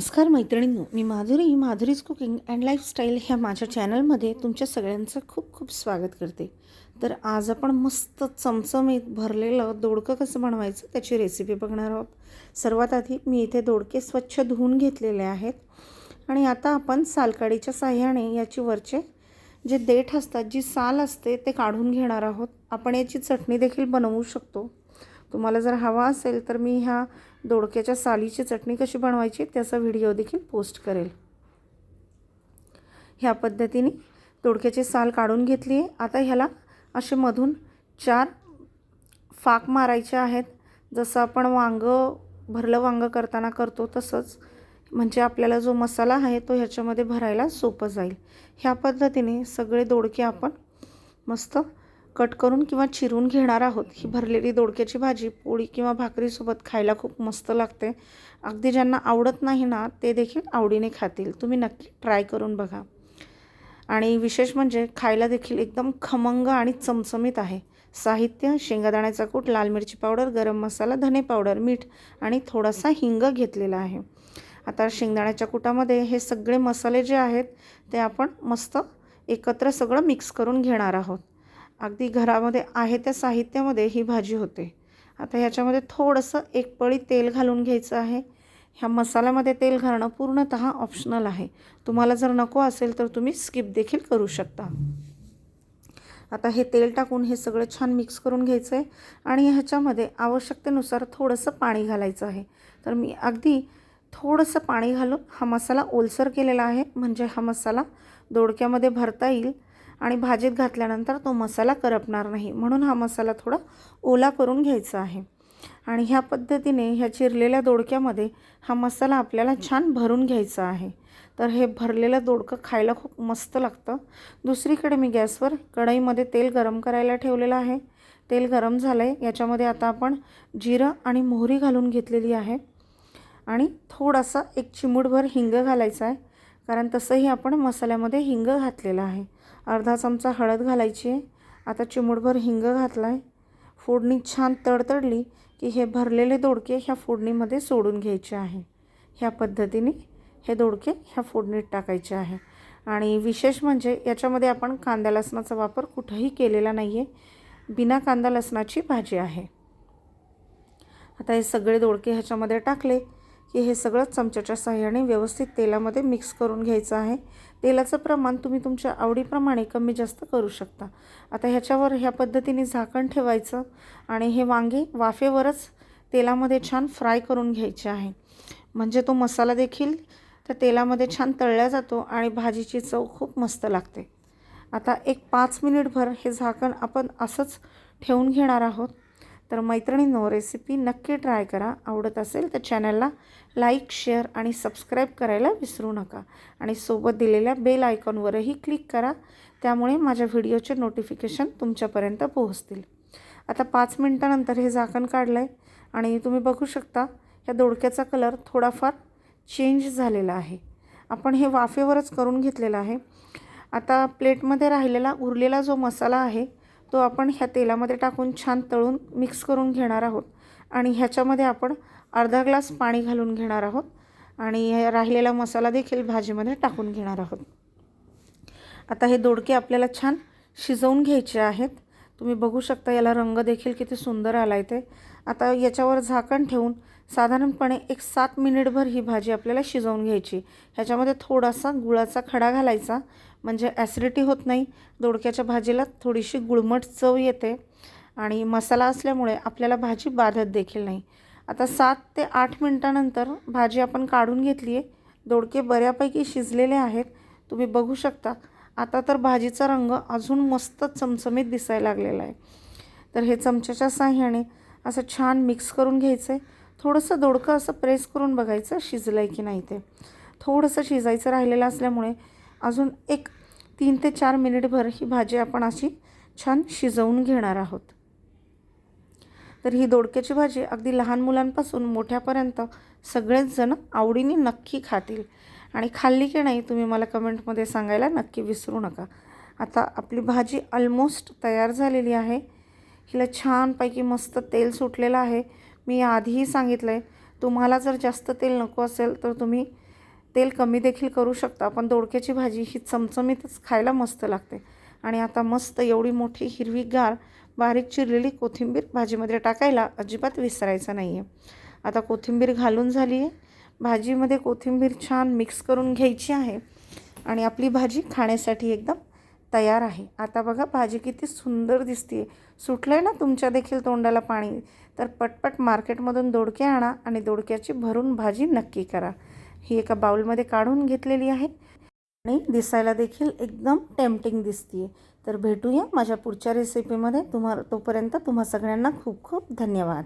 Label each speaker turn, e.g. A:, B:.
A: नमस्कार मैत्रिणींनो मी Madhuri Madhuri's cooking and lifestyle ह्या माझ्या चॅनलमध्ये तुमच्या सगळ्यांचं खूप खूप स्वागत करते. तर आज आपण मस्त चमचमीत भरलेलं दोडकं कसं बनवायचं त्याची रेसिपी बघणार आहोत. सर्वात आधी मी इथे दोडके स्वच्छ धुवून घेतलेले आहेत. आणि आता आपण सालकाडीच्या साह्याने याची वरचे जे देठ असतात जी साल असते ते काढून घेणार आहोत. आपण याची चटणी देखील बनवू शकतो. तुम्हाला जर हवा असेल तर मी ह्या दोडक्याच्या सालीची चटणी कशी बनवायची त्याचा व्हिडिओ देखील पोस्ट करेल. ह्या पद्धतीने दोडक्याची साल काढून घेतली आहे. आता ह्याला असे मधून चार फाक मारायचे आहेत. जसं आपण वांगं भरलं वांगं करताना करतो तसंच. म्हणजे आपल्याला जो मसाला आहे तो ह्याच्यामध्ये भरायला सोपं जाईल. ह्या पद्धतीने सगळे दोडके आपण मस्त कट करून किंवा चिरून घेणार आहोत. ही भरलेली दोडक्याची भाजी पोळी किंवा भाकरीसोबत खायला खूप मस्त लागते. अगदी ज्यांना आवडत नाही ना ते देखील आवडीने खातील. तुम्ही नक्की ट्राय करून बघा. आणि विशेष म्हणजे खायला देखील एकदम खमंग आणि चमचमीत आहे. साहित्य शेंगादाण्याचा कूट लाल मिरची पावडर गरम मसाला धने पावडर मीठ आणि थोडासा हिंग घेतलेला आहे. आता शेंगदाण्याच्या कुटामध्ये हे सगळे मसाले जे आहेत ते आपण मस्त एकत्र सगळं मिक्स करून घेणार आहोत. अगदी घरामध्ये आहे त्या साहित्यामध्ये ही भाजी होते. आता ह्याच्यामध्ये थोडंसं एक पळी तेल घालून घ्यायचं आहे. ह्या मसाल्यामध्ये तेल घालणं पूर्णतः ऑप्शनल आहे. तुम्हाला जर नको असेल तर तुम्ही स्किप देखील करू शकता. आता हे तेल टाकून हे सगळं छान मिक्स करून घ्यायचं आहे आणि ह्याच्यामध्ये आवश्यकतेनुसार थोडंसं पाणी घालायचं आहे. तर मी अगदी थोडंसं पाणी घालून हा मसाला ओलसर केलेला आहे. म्हणजे हा मसाला दोडक्यामध्ये भरता येईल. आणि भाजीत घातल्यानंतर तो मसाला करपणार नाही. म्हणून हा मसाला थोडा ओला करून घ्यायचा आहे. आणि ह्या पद्धतीने ह्या चिरलेल्या दोडक्यामध्ये हा मसाला आपल्याला छान भरून घ्यायचा आहे. तर हे भरलेलं दोडकं खायला खूप मस्त लागतं. दुसरीकडे मी गॅसवर कढईमध्ये तेल गरम करायला ठेवलेलं आहे. तेल गरम झालं आहे याच्यामध्ये आता आपण जिरं आणि मोहरी घालून घेतलेली आहे. आणि थोडासा एक चिमूटभर हिंग घालायचा आहे. कारण तसंही आपण मसाल्यामध्ये हिंग घातलेलं आहे. अर्धा चमचा हळद घालायची. आहे आता चिमूटभर हिंग घातला आहे फोडणी छान तडतडली की हे भरलेले दोडके ह्या फोडणीमध्ये सोडून घ्यायचे आहे. ह्या पद्धतीने हे दोडके ह्या फोडणीत टाकायचे आहे. आणि विशेष म्हणजे याच्यामध्ये आपण कांदा लसणाचा वापर कुठंही केलेला नाही आहे बिना कांदा लसणाची भाजी आहे. आता हे सगळे दोडके ह्याच्यामध्ये टाकले. की हे सगळं चमच्याच्या साह्याने व्यवस्थित तेलामध्ये मिक्स करून घ्यायचं आहे. तेलाचं प्रमाण तुम्ही तुमच्या आवडीप्रमाणे कमी जास्त करू शकता. आता ह्याच्यावर ह्या पद्धतीने झाकण ठेवायचं आणि हे वांगे वाफेवरच तेलामध्ये छान फ्राय करून घ्यायचे आहे. म्हणजे तो मसाला देखील त्या तेलामध्ये छान तळला जातो आणि भाजीची चव खूप मस्त लागते. आता एक पाच मिनिटभर हे झाकण आपण असंच ठेवून घेणार आहोत. तर मैत्रिणींनो रेसिपी नक्की ट्राय करा. आवडत असेल तर चॅनलला लाईक शेअर आणि सबस्क्राईब करायला विसरू नका. आणि सोबत दिलेल्या बेल आयकॉनवरही क्लिक करा. त्यामुळे माझ्या व्हिडिओचे नोटिफिकेशन तुमच्यापर्यंत पोहोचतील. आता पाच मिनटानंतर हे झाकण काढलं आहे आणि तुम्ही बघू शकता या दोडक्याचा कलर थोडाफार चेंज झालेला आहे. आपण हे वाफेवरच करून घेतलेलं आहे. आता प्लेटमध्ये राहिलेला उरलेला जो मसाला आहे तो आपण ह्या तेलामध्ये टाकून छान तळून मिक्स करून घेणार आहोत. आणि ह्याच्यामध्ये आपण अर्धा ग्लास पाणी घालून घेणार आहोत. आणि राहिलेला मसाला देखील भाजीमध्ये टाकून घेणार आहोत. आता हे दोडके आपल्याला छान शिजवून घ्यायचे आहेत. तुम्ही बघू शकता याला रंग देखील किती सुंदर आला आहे ते. आता याच्यावर झाकण ठेवून साधारणपणे एक सात मिनिटभर ही भाजी आपल्याला शिजवून घ्यायची. ह्याच्यामध्ये थोडासा गुळाचा खडा घालायचा. म्हणजे ॲसिडिटी होत नाही. दोडक्याच्या भाजीला थोडीशी गुळमट चव येते. आणि मसाला असल्यामुळे आपल्याला भाजी बाधत देखील नाही. आता सात ते आठ मिनटानंतर भाजी आपण काढून घेतली आहे दोडके बऱ्यापैकी शिजलेले आहेत. तुम्ही बघू शकता. आता तर भाजीचा रंग अजून मस्त चमचमीत दिसायला लागलेला आहे. तर हे चमच्याच्या साह्याने असं छान मिक्स करून घ्यायचं आहे थोडंसं दोडकं असं प्रेस करून बघायचं शिजलं आहे की नाही ते. थोडंसं शिजायचं राहिलेलं असल्यामुळे अजून एक तीन ते चार मिनिटभर ही भाजी आपण अशी छान शिजवून घेणार आहोत. तर ही दोडक्याची भाजी अगदी लहान मुलांपासून मोठ्यापर्यंत सगळेच जण आवडीने नक्की खातील. आणि खाल्ली की नाही तुम्ही मला कमेंटमध्ये सांगायला नक्की विसरू नका. आता आपली भाजी ऑलमोस्ट तयार झालेली आहे. हिला छानपैकी मस्त तेल सुटलेलं आहे. मी आधीही सांगितलं आहे तुम्हाला जर जास्त तेल नको असेल तर तुम्ही तेल कमी देखील करू शकता पण दोडक्याची भाजी ही चमचमीतच खायला मस्त लागते. आणि आता मस्त एवढी मोठी हिरवीगार बारीक चिरलेली कोथिंबीर भाजीमध्ये टाकायला अजिबात विसरायचं नाही आहे आता कोथिंबीर घालून झाली आहे भाजीमध्ये कोथिंबीर छान मिक्स करून घ्यायची आहे आणि आपली भाजी खाण्यासाठी एकदम तयार आहे. आता बघा भाजी किती सुंदर दिसते सुटलं आहे ना तुमच्या देखील तोंडाला पाणी? तर पटपट मार्केटमधून दोडके आणा आणि दोडक्याची भरून भाजी नक्की करा. ही एका बाउलमध्ये काढून घेतलेली आहे आणि दिसायला देखील एकदम टेम्पटिंग दिसते तर भेटूया माझ्या पुढच्या रेसिपीमध्ये तुम्हा तोपर्यंत तुम्हा सगळ्यांना खूप खूप धन्यवाद.